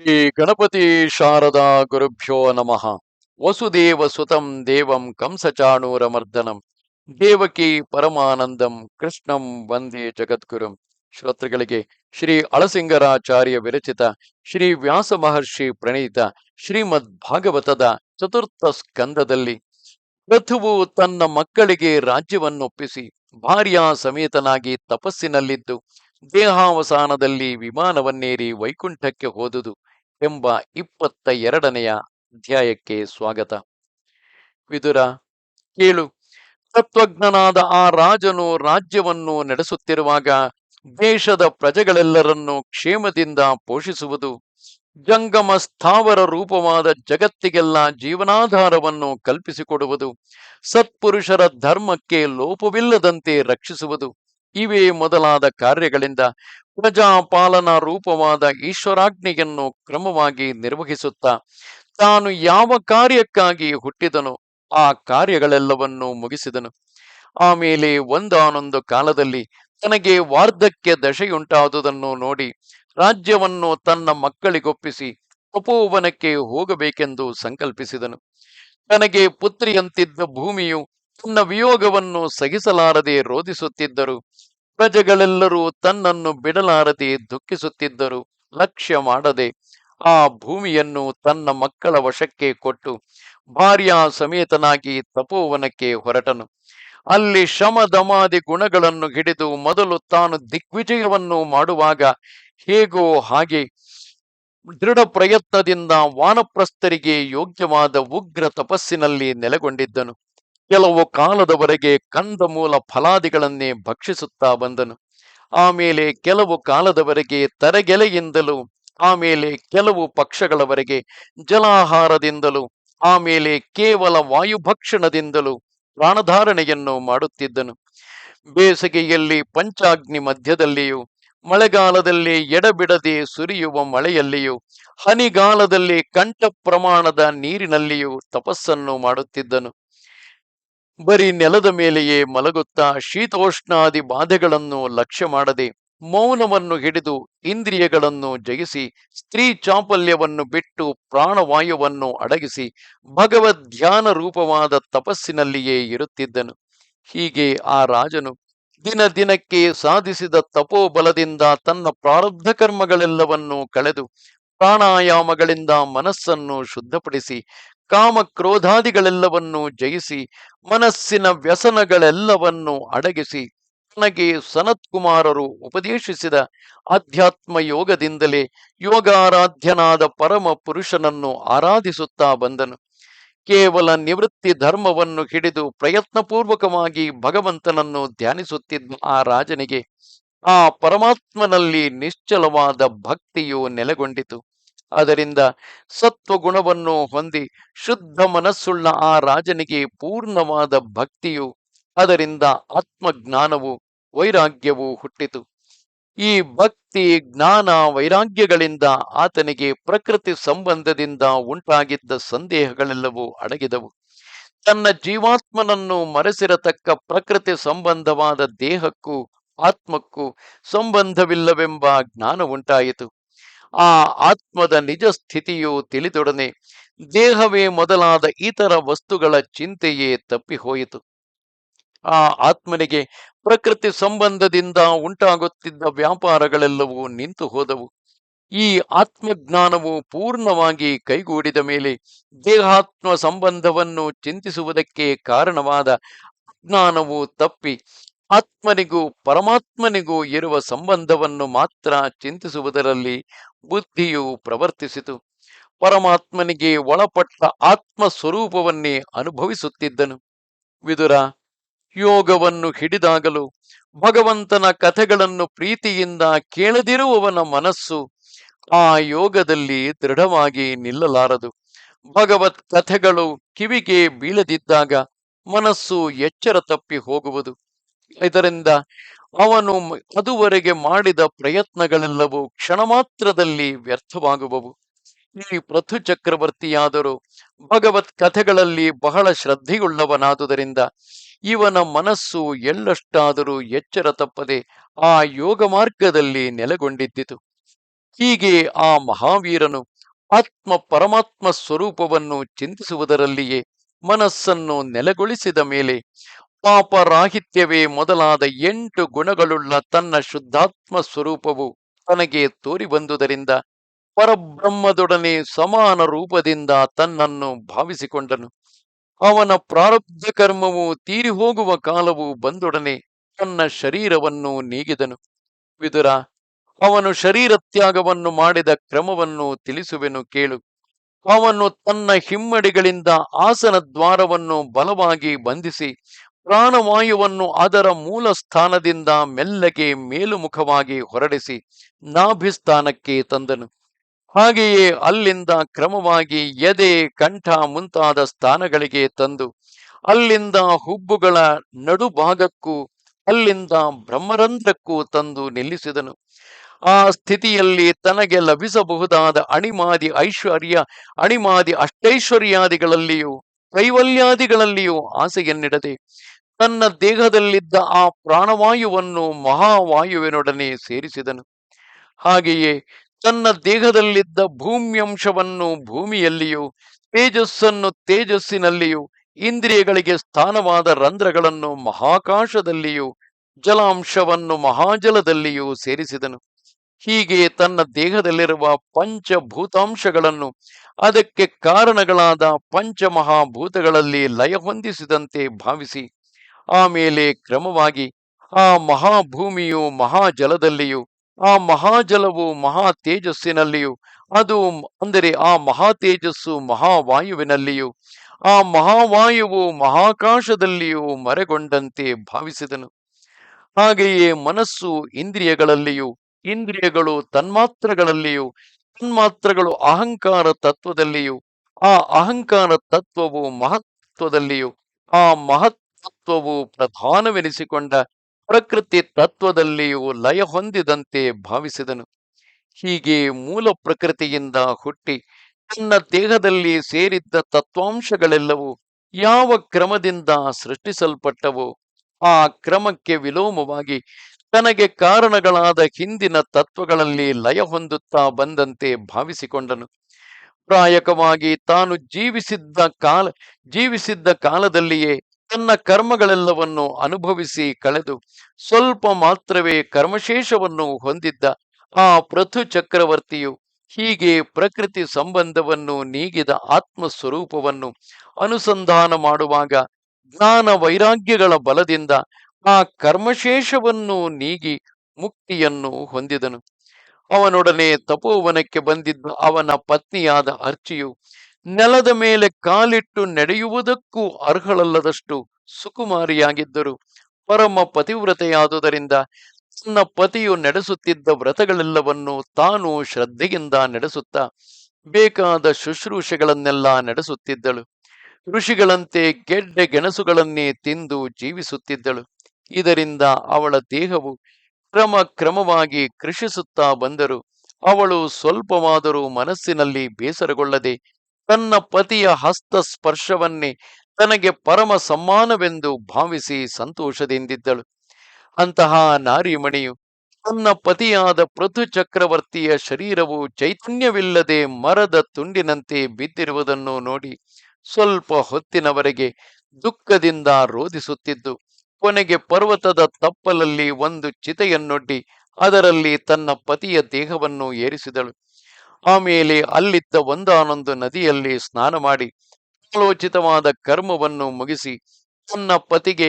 ಶ್ರೀ ಗಣಪತಿ ಶಾರದಾ ಗುರುಭ್ಯೋ ನಮಃ. ವಸುದೇವ ಸುತಂ ದೇವಂ ಕಂಸಚಾಣೂರಮರ್ದನಂ. ದೇವಕಿ ಪರಮಾನಂದಂ ಕೃಷ್ಣಂ ವಂದೇ ಜಗದ್ಗುರುಂ. ಶ್ರೋತೃಗಳಿಗೆ ಶ್ರೀ ಅಳಸಿಂಗರಾಚಾರ್ಯ ವಿರಚಿತ ಶ್ರೀ ವ್ಯಾಸ ಮಹರ್ಷಿ ಪ್ರಣೀತ ಶ್ರೀಮದ್ ಭಾಗವತದ ಚತುರ್ಥ ಸ್ಕಂದದಲ್ಲಿ ಪ್ರಥುವು ತನ್ನ ಮಕ್ಕಳಿಗೆ ರಾಜ್ಯವನ್ನೊಪ್ಪಿಸಿ, ಭಾರ್ಯ ಸಮೇತನಾಗಿ ತಪಸ್ಸಿನಲ್ಲಿದ್ದು ದೇಹಾವಸಾನದಲ್ಲಿ ವಿಮಾನವನ್ನೇರಿ ವೈಕುಂಠಕ್ಕೆ ಹೋದುದು ಎಂಬ ಇಪ್ಪತ್ತ ಎರಡನೆಯ ಅಧ್ಯಾಯಕ್ಕೆ ಸ್ವಾಗತ. ವಿದುರ, ಕೇಳು. ತತ್ವಜ್ಞನಾದ ಆ ರಾಜನು ರಾಜ್ಯವನ್ನು ನಡೆಸುತ್ತಿರುವಾಗ ದೇಶದ ಪ್ರಜೆಗಳೆಲ್ಲರನ್ನೂ ಕ್ಷೇಮದಿಂದ ಪೋಷಿಸುವುದು, ಜಂಗಮ ಸ್ಥಾವರ ರೂಪವಾದ ಜಗತ್ತಿಗೆಲ್ಲ ಜೀವನಾಧಾರವನ್ನು ಕಲ್ಪಿಸಿಕೊಡುವುದು, ಸತ್ಪುರುಷರ ಧರ್ಮಕ್ಕೆ ಲೋಪವಿಲ್ಲದಂತೆ ರಕ್ಷಿಸುವುದು ಇವೇ ಮೊದಲಾದ ಕಾರ್ಯಗಳಿಂದ ಪ್ರಜಾಪಾಲನಾ ರೂಪವಾದ ಈಶ್ವರಾಜ್ಞೆಯನ್ನು ಕ್ರಮವಾಗಿ ನಿರ್ವಹಿಸುತ್ತಾ ತಾನು ಯಾವ ಕಾರ್ಯಕ್ಕಾಗಿ ಹುಟ್ಟಿದನೋ ಆ ಕಾರ್ಯಗಳೆಲ್ಲವನ್ನೂ ಮುಗಿಸಿದನು. ಆಮೇಲೆ ಒಂದಾನೊಂದು ಕಾಲದಲ್ಲಿ ತನಗೆ ವಾರ್ಧಕ್ಯ ದಶೆಯುಂಟಾದುದನ್ನು ನೋಡಿ ರಾಜ್ಯವನ್ನು ತನ್ನ ಮಕ್ಕಳಿಗೊಪ್ಪಿಸಿ ತಪೋವನಕ್ಕೆ ಹೋಗಬೇಕೆಂದು ಸಂಕಲ್ಪಿಸಿದನು. ತನಗೆ ಪುತ್ರಿಯಂತಿದ್ದ ಭೂಮಿಯು ತನ್ನ ವಿಯೋಗವನ್ನು ಸಹಿಸಲಾರದೆ ರೋಧಿಸುತ್ತಿದ್ದರು. ಪ್ರಜೆಗಳೆಲ್ಲರೂ ತನ್ನನ್ನು ಬಿಡಲಾರದೆ ದುಃಖಿಸುತ್ತಿದ್ದರು. ಲಕ್ಷ್ಯ ಮಾಡದೆ ಆ ಭೂಮಿಯನ್ನು ತನ್ನ ಮಕ್ಕಳ ವಶಕ್ಕೆ ಕೊಟ್ಟು ಭಾರ್ಯ ಸಮೇತನಾಗಿ ತಪೋವನಕ್ಕೆ ಹೊರಟನು. ಅಲ್ಲಿ ಶಮದಮಾದಿ ದಮಾದಿ ಗುಣಗಳನ್ನು ಹಿಡಿದು ಮೊದಲು ತಾನು ದಿಗ್ವಿಜಯವನ್ನು ಮಾಡುವಾಗ ಹೇಗೋ ಹಾಗೆ ದೃಢ ಪ್ರಯತ್ನದಿಂದ ವಾನಪ್ರಸ್ಥರಿಗೆ ಯೋಗ್ಯವಾದ ಉಗ್ರ ತಪಸ್ಸಿನಲ್ಲಿ ನೆಲೆಗೊಂಡಿದ್ದನು. ಕೆಲವು ಕಾಲದವರೆಗೆ ಕಂದ ಮೂಲ ಫಲಾದಿಗಳನ್ನೇ ಭಕ್ಷಿಸುತ್ತಾ ಬಂದನು. ಆಮೇಲೆ ಕೆಲವು ಕಾಲದವರೆಗೆ ತರಗೆಲೆಯಿಂದಲೂ, ಆಮೇಲೆ ಕೆಲವು ಪಕ್ಷಗಳವರೆಗೆ ಜಲಾಹಾರದಿಂದಲೂ, ಆಮೇಲೆ ಕೇವಲ ವಾಯುಭಕ್ಷಣದಿಂದಲೂ ಪ್ರಾಣಧಾರಣೆಯನ್ನು ಮಾಡುತ್ತಿದ್ದನು. ಬೇಸಿಗೆಯಲ್ಲಿ ಪಂಚಾಗ್ನಿ ಮಧ್ಯದಲ್ಲಿಯೂ, ಮಳೆಗಾಲದಲ್ಲಿ ಎಡಬಿಡದೆ ಸುರಿಯುವ ಮಳೆಯಲ್ಲಿಯೂ, ಹನಿಗಾಲದಲ್ಲಿ ಕಂಠ ಪ್ರಮಾಣದ ನೀರಿನಲ್ಲಿಯೂ ತಪಸ್ಸನ್ನು ಮಾಡುತ್ತಿದ್ದನು. ಬರೀ ನೆಲದ ಮೇಲೆಯೇ ಮಲಗುತ್ತಾ ಶೀತೋಷ್ಣಾದಿ ಬಾಧೆಗಳನ್ನು ಲಕ್ಷ್ಯ ಮಾಡದೆ ಮೌನವನ್ನು ಹಿಡಿದು ಇಂದ್ರಿಯಗಳನ್ನು ಜಯಿಸಿ ಸ್ತ್ರೀ ಚಾಪಲ್ಯವನ್ನು ಬಿಟ್ಟು ಪ್ರಾಣವಾಯುವನ್ನು ಅಡಗಿಸಿ ಭಗವದ್ ಧ್ಯಾನ ರೂಪವಾದ ತಪಸ್ಸಿನಲ್ಲಿಯೇ ಇರುತ್ತಿದ್ದನು. ಹೀಗೆ ಆ ರಾಜನು ದಿನ ದಿನಕ್ಕೆ ಸಾಧಿಸಿದ ತಪೋಬಲದಿಂದ ತನ್ನ ಪ್ರಾರಬ್ಧ ಕರ್ಮಗಳೆಲ್ಲವನ್ನೂ ಕಳೆದು ಪ್ರಾಣಾಯಾಮಗಳಿಂದ ಮನಸ್ಸನ್ನು ಶುದ್ಧಪಡಿಸಿ ಕಾಮ ಕ್ರೋಧಾದಿಗಳೆಲ್ಲವನ್ನೂ ಜಯಿಸಿ, ಮನಸ್ಸಿನ ವ್ಯಸನಗಳೆಲ್ಲವನ್ನೂ ಅಡಗಿಸಿ, ತನಗೆ ಸನತ್ಕುಮಾರರು ಉಪದೇಶಿಸಿದ ಅಧ್ಯಾತ್ಮ ಯೋಗದಿಂದಲೇ ಯೋಗಾರಾಧ್ಯನಾದ ಪರಮ ಪುರುಷನನ್ನು ಆರಾಧಿಸುತ್ತಾ ಬಂದನು. ಕೇವಲ ನಿವೃತ್ತಿ ಧರ್ಮವನ್ನು ಹಿಡಿದು ಪ್ರಯತ್ನಪೂರ್ವಕವಾಗಿ ಭಗವಂತನನ್ನು ಧ್ಯಾನಿಸುತ್ತಿದ್ದ ಆ ರಾಜನಿಗೆ ಆ ಪರಮಾತ್ಮನಲ್ಲಿ ನಿಶ್ಚಲವಾದ ಭಕ್ತಿಯು ನೆಲೆಗೊಂಡಿತು. ಅದರಿಂದ ಸತ್ವಗುಣವನ್ನು ಹೊಂದಿ ಶುದ್ಧ ಮನಸ್ಸುಳ್ಳ ಆ ರಾಜನಿಗೆ ಪೂರ್ಣವಾದ ಭಕ್ತಿಯು, ಅದರಿಂದ ಆತ್ಮಜ್ಞಾನವು ವೈರಾಗ್ಯವು ಹುಟ್ಟಿತು. ಈ ಭಕ್ತಿ, ಜ್ಞಾನ, ವೈರಾಗ್ಯಗಳಿಂದ ಆತನಿಗೆ ಪ್ರಕೃತಿ ಸಂಬಂಧದಿಂದ ಉಂಟಾಗಿದ್ದ ಸಂದೇಹಗಳೆಲ್ಲವೂ ಅಡಗಿದವು. ತನ್ನ ಜೀವಾತ್ಮನನ್ನು ಮರೆಸಿರತಕ್ಕ ಪ್ರಕೃತಿ ಸಂಬಂಧವಾದ ದೇಹಕ್ಕೂ, ಆತ್ಮಕ್ಕೂ ಸಂಬಂಧವಿಲ್ಲವೆಂಬ ಜ್ಞಾನ ಉಂಟಾಯಿತು ಆ ಆತ್ಮದ ನಿಜ ಸ್ಥಿತಿಯು ತಿಳಿದೊಡನೆ ದೇಹವೇ ಮೊದಲಾದ ಇತರ ವಸ್ತುಗಳ ಚಿಂತೆಯೇ ತಪ್ಪಿಹೋಯಿತು. ಆ ಆತ್ಮನಿಗೆ ಪ್ರಕೃತಿ ಸಂಬಂಧದಿಂದ ಉಂಟಾಗುತ್ತಿದ್ದ ವ್ಯಾಪಾರಗಳೆಲ್ಲವೂ ನಿಂತು ಹೋದವು ಈ ಆತ್ಮಜ್ಞಾನವು ಪೂರ್ಣವಾಗಿ ಕೈಗೂಡಿದ ಮೇಲೆ ದೇಹಾತ್ಮ ಸಂಬಂಧವನ್ನು ಚಿಂತಿಸುವುದಕ್ಕೆ ಕಾರಣವಾದ ಜ್ಞಾನವು ತಪ್ಪಿ ಆತ್ಮನಿಗೂ ಪರಮಾತ್ಮನಿಗೂ ಇರುವ ಸಂಬಂಧವನ್ನು ಮಾತ್ರ ಚಿಂತಿಸುವುದರಲ್ಲಿ ಬುದ್ಧಿಯು ಪ್ರವರ್ತಿಸಿತು. ಪರಮಾತ್ಮನಿಗೆ ಒಳಪಟ್ಟ ಆತ್ಮ ಸ್ವರೂಪವನ್ನೇ ಅನುಭವಿಸುತ್ತಿದ್ದನು. ವಿದುರ, ಯೋಗವನ್ನು ಹಿಡಿದಾಗಲೂ ಭಗವಂತನ ಕಥೆಗಳನ್ನು ಪ್ರೀತಿಯಿಂದ ಕೇಳದಿರುವವನ ಮನಸ್ಸು ಆ ಯೋಗದಲ್ಲಿ ದೃಢವಾಗಿ ನಿಲ್ಲಲಾರದು. ಭಗವತ್ ಕಥೆಗಳು ಕಿವಿಗೆ ಬೀಳದಿದ್ದಾಗ ಮನಸ್ಸು ಎಚ್ಚರ ತಪ್ಪಿ ಹೋಗುವುದು. ಇದರಿಂದ ಅವನು ಅದುವರೆಗೆ ಮಾಡಿದ ಪ್ರಯತ್ನಗಳೆಲ್ಲವೂ ಕ್ಷಣ ಮಾತ್ರದಲ್ಲಿ ವ್ಯರ್ಥವಾಗುವವು. ಈ ಪೃಥು ಚಕ್ರವರ್ತಿಯಾದರೂ ಭಗವತ್ ಕಥೆಗಳಲ್ಲಿ ಬಹಳ ಶ್ರದ್ಧೆಯುಳ್ಳವನಾದುದರಿಂದ ಇವನ ಮನಸ್ಸು ಎಳ್ಳಷ್ಟಾದರೂ ಎಚ್ಚರ ತಪ್ಪದೆ ಆ ಯೋಗ ಮಾರ್ಗದಲ್ಲಿ ನೆಲೆಗೊಂಡಿದ್ದಿತು. ಹೀಗೆ ಆ ಮಹಾವೀರನು ಆತ್ಮ ಪರಮಾತ್ಮ ಸ್ವರೂಪವನ್ನು ಚಿಂತಿಸುವುದರಲ್ಲಿಯೇ ಮನಸ್ಸನ್ನು ನೆಲೆಗೊಳಿಸಿದ ಮೇಲೆ ಪಾಪರಾಹಿತ್ಯವೇ ಮೊದಲಾದ ಎಂಟು ಗುಣಗಳುಳ್ಳ ತನ್ನ ಶುದ್ಧಾತ್ಮ ಸ್ವರೂಪವು ತನಗೆ ತೋರಿಬಂದುದರಿಂದ ಪರಬ್ರಹ್ಮದೊಡನೆ ಸಮಾನ ರೂಪದಿಂದ ತನ್ನನ್ನು ಭಾವಿಸಿಕೊಂಡನು. ಅವನ ಪ್ರಾರಬ್ಧ ಕರ್ಮವು ತೀರಿ ಹೋಗುವ ಕಾಲವು ಬಂದೊಡನೆ ತನ್ನ ಶರೀರವನ್ನು ನೀಗಿದನು. ವಿದುರ, ಅವನು ಶರೀರ ತ್ಯಾಗವನ್ನು ಮಾಡಿದ ಕ್ರಮವನ್ನು ತಿಳಿಸುವೆನು ಕೇಳು. ಅವನು ತನ್ನ ಹಿಮ್ಮಡಿಗಳಿಂದ ಆಸನ ದ್ವಾರವನ್ನು ಬಲವಾಗಿ ಬಂಧಿಸಿ ಪ್ರಾಣವಾಯುವನ್ನು ಅದರ ಮೂಲ ಸ್ಥಾನದಿಂದ ಮೆಲ್ಲಗೆ ಮೇಲುಮುಖವಾಗಿ ಹೊರಡಿಸಿ ನಾಭಿಸ್ಥಾನಕ್ಕೆ ತಂದನು. ಹಾಗೆಯೇ ಅಲ್ಲಿಂದ ಕ್ರಮವಾಗಿ ಎದೆ, ಕಂಠ ಮುಂತಾದ ಸ್ಥಾನಗಳಿಗೆ ತಂದು ಅಲ್ಲಿಂದ ಹುಬ್ಬುಗಳ ನಡುಭಾಗಕ್ಕೂ ಅಲ್ಲಿಂದ ಬ್ರಹ್ಮರಂಧ್ರಕ್ಕೂ ತಂದು ನಿಲ್ಲಿಸಿದನು. ಆ ಸ್ಥಿತಿಯಲ್ಲಿ ತನಗೆ ಲಭಿಸಬಹುದಾದ ಅಣಿಮಾದಿ ಐಶ್ವರ್ಯ, ಅಣಿಮಾದಿ ಅಷ್ಟೈಶ್ವರ್ಯಾದಿಗಳಲ್ಲಿಯೂ, ಕೈವಲ್ಯಾದಿಗಳಲ್ಲಿಯೂ ಆಸೆಯನ್ನಿಡದೆ ತನ್ನ ದೇಹದಲ್ಲಿದ್ದ ಆ ಪ್ರಾಣವಾಯುವನ್ನು ಮಹಾವಾಯುವಿನೊಡನೆ ಸೇರಿಸಿದನು. ಹಾಗೆಯೇ ತನ್ನ ದೇಹದಲ್ಲಿದ್ದ ಭೂಮ್ಯಂಶವನ್ನು ಭೂಮಿಯಲ್ಲಿಯೂ, ತೇಜಸ್ಸನ್ನು ತೇಜಸ್ಸಿನಲ್ಲಿಯೂ, ಇಂದ್ರಿಯಗಳಿಗೆ ಸ್ಥಾನವಾದ ರಂಧ್ರಗಳನ್ನು ಮಹಾಕಾಶದಲ್ಲಿಯೂ, ಜಲಾಂಶವನ್ನು ಮಹಾಜಲದಲ್ಲಿಯೂ ಸೇರಿಸಿದನು. ಹೀಗೆ ತನ್ನ ದೇಹದಲ್ಲಿರುವ ಪಂಚಭೂತಾಂಶಗಳನ್ನು ಅದಕ್ಕೆ ಕಾರಣಗಳಾದ ಪಂಚಮಹಾಭೂತಗಳಲ್ಲಿ ಲಯ ಹೊಂದಿಸಿದಂತೆ ಭಾವಿಸಿ ಆಮೇಲೆ ಕ್ರಮವಾಗಿ ಆ ಮಹಾಭೂಮಿಯು ಮಹಾಜಲದಲ್ಲಿಯೂ, ಆ ಮಹಾಜಲವು ಮಹಾ ತೇಜಸ್ಸಿನಲ್ಲಿಯೂ ಅದು ಅಂದರೆ ಆ ಮಹಾ ತೇಜಸ್ಸು ಮಹಾವಾಯುವಿನಲ್ಲಿಯೂ, ಆ ಮಹಾವಾಯುವು ಮಹಾಕಾಶದಲ್ಲಿಯೂ ಮರೆಗೊಂಡಂತೆ ಭಾವಿಸಿದನು. ಹಾಗೆಯೇ ಮನಸ್ಸು ಇಂದ್ರಿಯಗಳಲ್ಲಿಯೂ, ಇಂದ್ರಿಯಗಳು ತನ್ಮಾತ್ರಗಳಲ್ಲಿಯೂ, ತನ್ಮಾತ್ರಗಳು ಅಹಂಕಾರ ತತ್ವದಲ್ಲಿಯೂ, ಆ ಅಹಂಕಾರ ತತ್ವವು ಮಹತ್ವದಲ್ಲಿಯೂ, ಆ ಮಹತ್ತತ್ವವು ಪ್ರಧಾನವೆನಿಸಿಕೊಂಡ ಪ್ರಕೃತಿ ತತ್ವದಲ್ಲಿಯೂ ಲಯ ಹೊಂದಿದಂತೆ ಭಾವಿಸಿದನು. ಹೀಗೆ ಮೂಲ ಪ್ರಕೃತಿಯಿಂದ ಹುಟ್ಟಿ ತನ್ನ ದೇಹದಲ್ಲಿ ಸೇರಿದ್ದ ತತ್ವಾಂಶಗಳೆಲ್ಲವೂ ಯಾವ ಕ್ರಮದಿಂದ ಸೃಷ್ಟಿಸಲ್ಪಟ್ಟವೋ ಆ ಕ್ರಮಕ್ಕೆ ವಿಲೋಮವಾಗಿ ತನಗೆ ಕಾರಣಗಳಾದ ಹಿಂದಿನ ತತ್ವಗಳಲ್ಲಿ ಲಯ ಹೊಂದುತ್ತಾ ಬಂದಂತೆ ಭಾವಿಸಿಕೊಂಡನು. ಪ್ರಾಯಕವಾಗಿ ತಾನು ಜೀವಿಸಿದ್ದ ಕಾಲ, ಜೀವಿಸಿದ್ದ ಕಾಲದಲ್ಲಿಯೇ ತನ್ನ ಕರ್ಮಗಳೆಲ್ಲವನ್ನು ಅನುಭವಿಸಿ ಕಳೆದು ಸ್ವಲ್ಪ ಮಾತ್ರವೇ ಕರ್ಮಶೇಷವನ್ನು ಹೊಂದಿದ್ದ ಆ ಪೃಥು ಚಕ್ರವರ್ತಿಯು ಹೀಗೆ ಪ್ರಕೃತಿ ಸಂಬಂಧವನ್ನು ನೀಗಿದ ಆತ್ಮ ಸ್ವರೂಪವನ್ನು ಅನುಸಂಧಾನ ಮಾಡುವಾಗ ಜ್ಞಾನ ವೈರಾಗ್ಯಗಳ ಬಲದಿಂದ ಆ ಕರ್ಮಶೇಷವನ್ನು ನೀಗಿ ಮುಕ್ತಿಯನ್ನು ಹೊಂದಿದನು. ಅವನೊಡನೆ ತಪೋವನಕ್ಕೆ ಬಂದಿದ್ದ ಅವನ ಪತ್ನಿಯಾದ ಅರ್ಚಿಯು ನೆಲದ ಮೇಲೆ ಕಾಲಿಟ್ಟು ನಡೆಯುವುದಕ್ಕೂ ಅರ್ಹಳಲ್ಲದಷ್ಟು ಸುಕುಮಾರಿಯಾಗಿದ್ದರು. ಪರಮ ಪತಿವ್ರತೆಯಾದುದರಿಂದ ತನ್ನ ಪತಿಯು ನಡೆಸುತ್ತಿದ್ದ ವ್ರತಗಳೆಲ್ಲವನ್ನೂ ತಾನು ಶ್ರದ್ಧೆಯಿಂದ ನಡೆಸುತ್ತಾ ಬೇಕಾದ ಶುಶ್ರೂಷೆಗಳನ್ನೆಲ್ಲ ನಡೆಸುತ್ತಿದ್ದಳು. ಋಷಿಗಳಂತೆ ಗೆಡ್ಡೆ ಗೆಣಸುಗಳನ್ನೇ ತಿಂದು ಜೀವಿಸುತ್ತಿದ್ದಳು. ಇದರಿಂದ ಅವಳ ದೇಹವು ಕ್ರಮ ಕ್ರಮವಾಗಿ ಕೃಷಿಸುತ್ತಾ ಬಂದರು. ಅವಳು ಸ್ವಲ್ಪವಾದರೂ ಮನಸ್ಸಿನಲ್ಲಿ ಬೇಸರಗೊಳ್ಳದೆ ತನ್ನ ಪತಿಯ ಹಸ್ತ ಸ್ಪರ್ಶವನ್ನೇ ತನಗೆ ಪರಮ ಸಮ್ಮಾನವೆಂದು ಭಾವಿಸಿ ಸಂತೋಷದಿಂದಿದ್ದಳು. ಅಂತಹ ನಾರಿಮಣಿಯು ತನ್ನ ಪತಿಯಾದ ಪೃಥು ಚಕ್ರವರ್ತಿಯ ಶರೀರವು ಚೈತನ್ಯವಿಲ್ಲದೆ ಮರದ ತುಂಡಿನಂತೆ ಬಿದ್ದಿರುವುದನ್ನು ನೋಡಿ ಸ್ವಲ್ಪ ಹೊತ್ತಿನವರೆಗೆ ದುಃಖದಿಂದ ರೋಧಿಸುತ್ತಿದ್ದು, ಕೊನೆಗೆ ಪರ್ವತದ ತಪ್ಪಲಲ್ಲಿ ಒಂದು ಚಿತೆಯನ್ನೊಡ್ಡಿ ಅದರಲ್ಲಿ ತನ್ನ ಪತಿಯ ದೇಹವನ್ನು ಏರಿಸಿದಳು. ಆಮೇಲೆ ಅಲ್ಲಿದ್ದ ಒಂದಾನೊಂದು ನದಿಯಲ್ಲಿ ಸ್ನಾನ ಮಾಡಿ ಆಲೋಚಿತವಾದ ಕರ್ಮವನ್ನು ಮುಗಿಸಿ ತನ್ನ ಪತಿಗೆ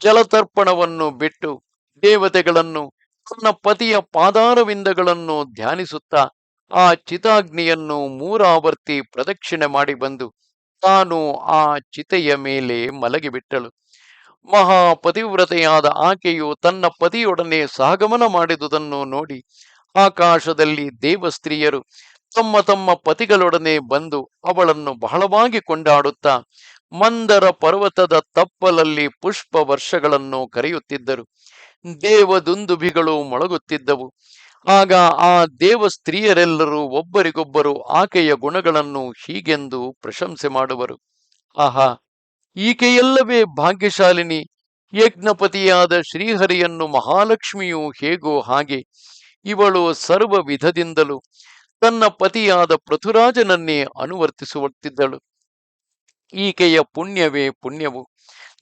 ಜಲತರ್ಪಣವನ್ನು ಬಿಟ್ಟು ದೇವತೆಗಳನ್ನು, ತನ್ನ ಪತಿಯ ಪಾದಾರವಿಂದಗಳನ್ನು ಧ್ಯಾನಿಸುತ್ತಾ ಆ ಚಿತಾಗ್ನಿಯನ್ನು ಮೂರಾವರ್ತಿ ಪ್ರದಕ್ಷಿಣೆ ಮಾಡಿ ಬಂದು ತಾನು ಆ ಚಿತೆಯ ಮೇಲೆ ಮಲಗಿಬಿಟ್ಟಳು. ಮಹಾಪತಿವ್ರತೆಯಾದ ಆಕೆಯು ತನ್ನ ಪತಿಯೊಡನೆ ಸಹಗಮನ ಮಾಡಿದುದನ್ನು ನೋಡಿ ಆಕಾಶದಲ್ಲಿ ದೇವಸ್ತ್ರೀಯರು ತಮ್ಮ ತಮ್ಮ ಪತಿಗಳೊಡನೆ ಬಂದು ಅವಳನ್ನು ಬಹಳವಾಗಿ ಕೊಂಡಾಡುತ್ತಾ ಮಂದರ ಪರ್ವತದ ತಪ್ಪಲಲ್ಲಿ ಪುಷ್ಪ ವರ್ಷಗಳನ್ನು ಕರೆಯುತ್ತಿದ್ದರು. ದೇವದುಂದುಭಿಗಳು ಮೊಳಗುತ್ತಿದ್ದವು. ಆಗ ಆ ದೇವ ಸ್ತ್ರೀಯರೆಲ್ಲರೂ ಒಬ್ಬರಿಗೊಬ್ಬರು ಆಕೆಯ ಗುಣಗಳನ್ನು ಹೀಗೆಂದು ಪ್ರಶಂಸೆ ಮಾಡುವರು. ಆಹಾ, ಈಕೆಯಲ್ಲವೇ ಭಾಗ್ಯಶಾಲಿನಿ. ಯಜ್ಞಪತಿಯಾದ ಶ್ರೀಹರಿಯನ್ನು ಮಹಾಲಕ್ಷ್ಮಿಯು ಹೇಗೋ ಹಾಗೆ. ಇವಳು ಸರ್ವ ವಿಧದಿಂದಲೂ ತನ್ನ ಪತಿಯಾದ ಪೃಥುರಾಜನನ್ನೇ ಅನುವರ್ತಿಸುತ್ತಿದ್ದಳು. ಈಕೆಯ ಪುಣ್ಯವೇ ಪುಣ್ಯವು.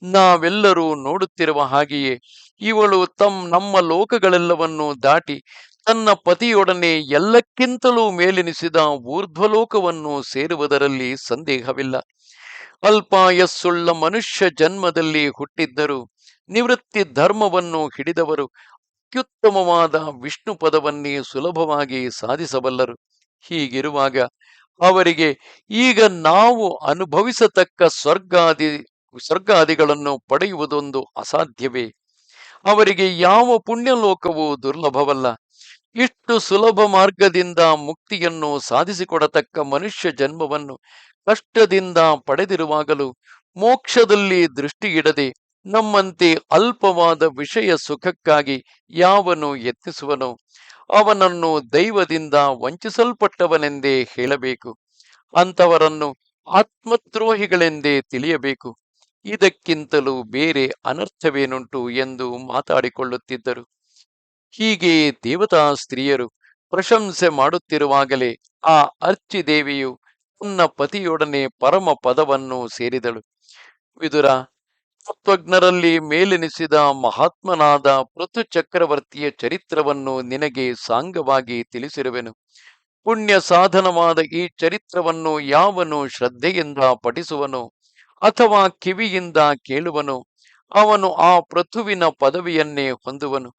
ನಾವೆಲ್ಲರೂ ನೋಡುತ್ತಿರುವ ಹಾಗೆಯೇ ಇವಳು ತಮ್ಮ ನಮ್ಮ ಲೋಕಗಳೆಲ್ಲವನ್ನೂ ದಾಟಿ ತನ್ನ ಪತಿಯೊಡನೆ ಎಲ್ಲಕ್ಕಿಂತಲೂ ಮೇಲೆನಿಸಿದ ಊರ್ಧ್ವಲೋಕವನ್ನು ಸೇರುವುದರಲ್ಲಿ ಸಂದೇಹವಿಲ್ಲ. ಅಲ್ಪಾಯಸ್ಸುಳ್ಳ ಮನುಷ್ಯ ಜನ್ಮದಲ್ಲಿ ಹುಟ್ಟಿದ್ದರು. ನಿವೃತ್ತಿ ಧರ್ಮವನ್ನು ಹಿಡಿದವರು. ಅತ್ಯುತ್ತಮವಾದ ವಿಷ್ಣು ಪದವನ್ನೇ ಸುಲಭವಾಗಿ ಸಾಧಿಸಬಲ್ಲರು. ಹೀಗಿರುವಾಗ ಅವರಿಗೆ ಈಗ ನಾವು ಅನುಭವಿಸತಕ್ಕ ಸ್ವರ್ಗಾದಿ, ಸ್ವರ್ಗಾದಿಗಳನ್ನು ಪಡೆಯುವುದೊಂದು ಅಸಾಧ್ಯವೇ? ಅವರಿಗೆ ಯಾವ ಪುಣ್ಯಲೋಕವೂ ದುರ್ಲಭವಲ್ಲ. ಇಷ್ಟು ಸುಲಭ ಮಾರ್ಗದಿಂದ ಮುಕ್ತಿಯನ್ನು ಸಾಧಿಸಿಕೊಡತಕ್ಕ ಮನುಷ್ಯ ಜನ್ಮವನ್ನು ಕಷ್ಟದಿಂದ ಪಡೆದಿರುವಾಗಲೂ ಮೋಕ್ಷದಲ್ಲಿ ದೃಷ್ಟಿಯಿಡದೆ ನಮ್ಮಂತೆ ಅಲ್ಪವಾದ ವಿಷಯ ಸುಖಕ್ಕಾಗಿ ಯಾವನು ಯತ್ನಿಸುವನು? ಅವನನ್ನು ದೈವದಿಂದ ವಂಚಿಸಲ್ಪಟ್ಟವನೆಂದೇ ಹೇಳಬೇಕು. ಅಂತವರನ್ನು ಆತ್ಮದ್ರೋಹಿಗಳೆಂದೇ ತಿಳಿಯಬೇಕು. ಇದಕ್ಕಿಂತಲೂ ಬೇರೆ ಅನರ್ಥವೇನುಂಟು ಎಂದು ಮಾತಾಡಿಕೊಳ್ಳುತ್ತಿದ್ದರು. ಹೀಗೆ ದೇವತಾ ಸ್ತ್ರೀಯರು ಪ್ರಶಂಸೆ ಮಾಡುತ್ತಿರುವಾಗಲೇ ಆ ಅರ್ಚಿದೇವಿಯು ತನ್ನ ಪತಿಯೊಡನೆ ಪರಮ ಪದವನ್ನು ಸೇರಿದಳು. ವಿದುರ ತತ್ವಜ್ಞರಲ್ಲಿ ಮೇಲೆನಿಸಿದ ಮಹಾತ್ಮನಾದ ಪೃಥು ಚಕ್ರವರ್ತಿಯ ಚರಿತ್ರವನ್ನು ನಿನಗೆ ಸಾಂಗವಾಗಿ ತಿಳಿಸಿರುವೆನು. ಪುಣ್ಯ ಸಾಧನವಾದ ಈ ಚರಿತ್ರವನ್ನು ಯಾವನು ಶ್ರದ್ಧೆಯಿಂದ ಪಠಿಸುವನು ಅಥವಾ ಕಿವಿಯಿಂದ ಕೇಳುವನು? ಅವನು ಆ ಪೃಥುವಿನ ಪದವಿಯನ್ನೇ ಹೊಂದುವನು.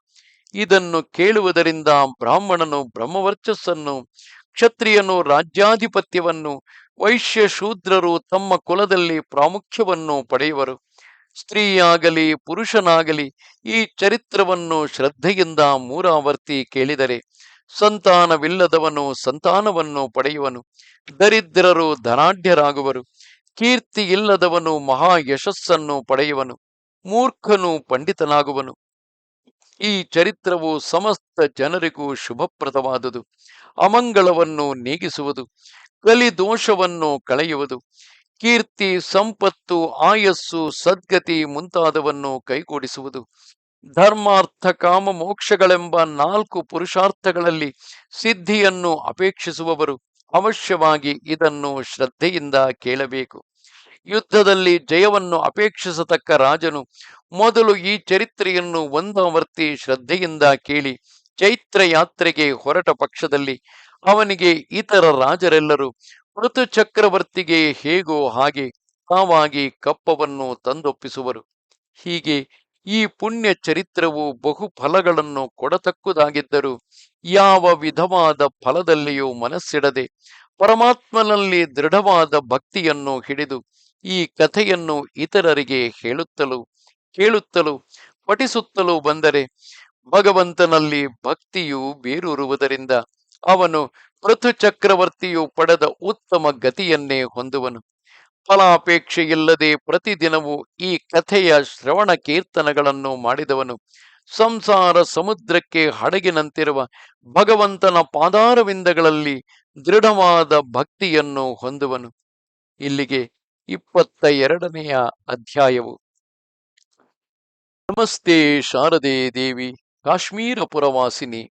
ಇದನ್ನು ಕೇಳುವುದರಿಂದ ಬ್ರಾಹ್ಮಣನು ಬ್ರಹ್ಮವರ್ಚಸ್ಸನ್ನು, ಕ್ಷತ್ರಿಯನು ರಾಜ್ಯಾಧಿಪತ್ಯವನ್ನು ವೈಶ್ಯ ಶೂದ್ರರು ತಮ್ಮ ಕುಲದಲ್ಲಿ ಪ್ರಾಮುಖ್ಯವನ್ನು ಪಡೆಯುವರು. ಸ್ತ್ರೀಯಾಗಲಿ, ಪುರುಷನಾಗಲಿ ಈ ಚರಿತ್ರವನ್ನು ಶ್ರದ್ಧೆಯಿಂದ ಮೂರಾವರ್ತಿ ಕೇಳಿದರೆ, ಸಂತಾನವಿಲ್ಲದವನು ಸಂತಾನವನ್ನು ಪಡೆಯುವನು. ದರಿದ್ರರು ಧನಾಢ್ಯರಾಗುವರು. ಕೀರ್ತಿ ಇಲ್ಲದವನು ಮಹಾ ಯಶಸ್ಸನ್ನು ಪಡೆಯುವನು. ಮೂರ್ಖನು ಪಂಡಿತನಾಗುವನು. ಈ ಚರಿತ್ರವು ಸಮಸ್ತ ಜನರಿಗೂ ಶುಭಪ್ರದವಾದುದು. ಅಮಂಗಳವನ್ನು ನೀಗಿಸುವುದು. ಕಲಿದೋಷವನ್ನು ಕಳೆಯುವುದು. ಕೀರ್ತಿ, ಸಂಪತ್ತು, ಆಯಸ್ಸು, ಸದ್ಗತಿ ಮುಂತಾದವನ್ನು ಕೈಗೂಡಿಸುವುದು. ಧರ್ಮಾರ್ಥ, ಕಾಮ, ಮೋಕ್ಷಗಳೆಂಬ ನಾಲ್ಕು ಪುರುಷಾರ್ಥಗಳಲ್ಲಿ ಸಿದ್ಧಿಯನ್ನು ಅಪೇಕ್ಷಿಸುವವರು ಅವಶ್ಯವಾಗಿ ಇದನ್ನು ಶ್ರದ್ಧೆಯಿಂದ ಕೇಳಬೇಕು. ಯುದ್ಧದಲ್ಲಿ ಜಯವನ್ನು ಅಪೇಕ್ಷಿಸತಕ್ಕ ರಾಜನು ಮೊದಲು ಈ ಚರಿತ್ರೆಯನ್ನು ಒಂದಾವರ್ತಿ ಶ್ರದ್ಧೆಯಿಂದ ಕೇಳಿ ಚೈತ್ರ ಯಾತ್ರೆಗೆ ಹೊರಟ ಪಕ್ಷದಲ್ಲಿ ಅವನಿಗೆ ಇತರ ರಾಜರೆಲ್ಲರೂ ಮೃತು ಚಕ್ರವರ್ತಿಗೆ ಹೇಗೋ ಹಾಗೆ ತಾವಾಗಿ ಕಪ್ಪವನ್ನು ತಂದೊಪ್ಪಿಸುವರು. ಹೀಗೆ ಈ ಪುಣ್ಯ ಚರಿತ್ರವು ಬಹು ಫಲಗಳನ್ನು ಕೊಡತಕ್ಕುದಾಗಿದ್ದರೂ ಯಾವ ವಿಧವಾದ ಫಲದಲ್ಲಿಯೂ ಮನಸ್ಸಿಡದೆ ಪರಮಾತ್ಮನಲ್ಲಿ ದೃಢವಾದ ಭಕ್ತಿಯನ್ನು ಹಿಡಿದು ಈ ಕಥೆಯನ್ನು ಇತರರಿಗೆ ಹೇಳುತ್ತಲೂ, ಕೇಳುತ್ತಲೂ, ಪಠಿಸುತ್ತಲೂ ಬಂದರೆ ಭಗವಂತನಲ್ಲಿ ಭಕ್ತಿಯು ಬೇರೂರುವುದರಿಂದ ಅವನು ಪೃಥು ಚಕ್ರವರ್ತಿಯು ಪಡೆದ ಉತ್ತಮ ಗತಿಯನ್ನೇ ಹೊಂದುವನು. ಫಲಾಪೇಕ್ಷೆಯಿಲ್ಲದೆ ಪ್ರತಿದಿನವೂ ಈ ಕಥೆಯ ಶ್ರವಣ ಕೀರ್ತನಗಳನ್ನು ಮಾಡಿದವನು. ಸಂಸಾರ ಸಮುದ್ರಕ್ಕೆ ಹಡಗಿನಂತಿರುವ ಭಗವಂತನ ಪಾದಾರವಿಂದಗಳಲ್ಲಿ ದೃಢವಾದ ಭಕ್ತಿಯನ್ನು ಹೊಂದುವನು. ಇಲ್ಲಿಗೆ ಇಪ್ಪತ್ತ ಎರಡನೆಯ ಅಧ್ಯಾಯವು. ನಮಸ್ತೆ ಶಾರದೆ ದೇವಿ, ಕಾಶ್ಮೀರ ಪುರವಾಸಿನಿ.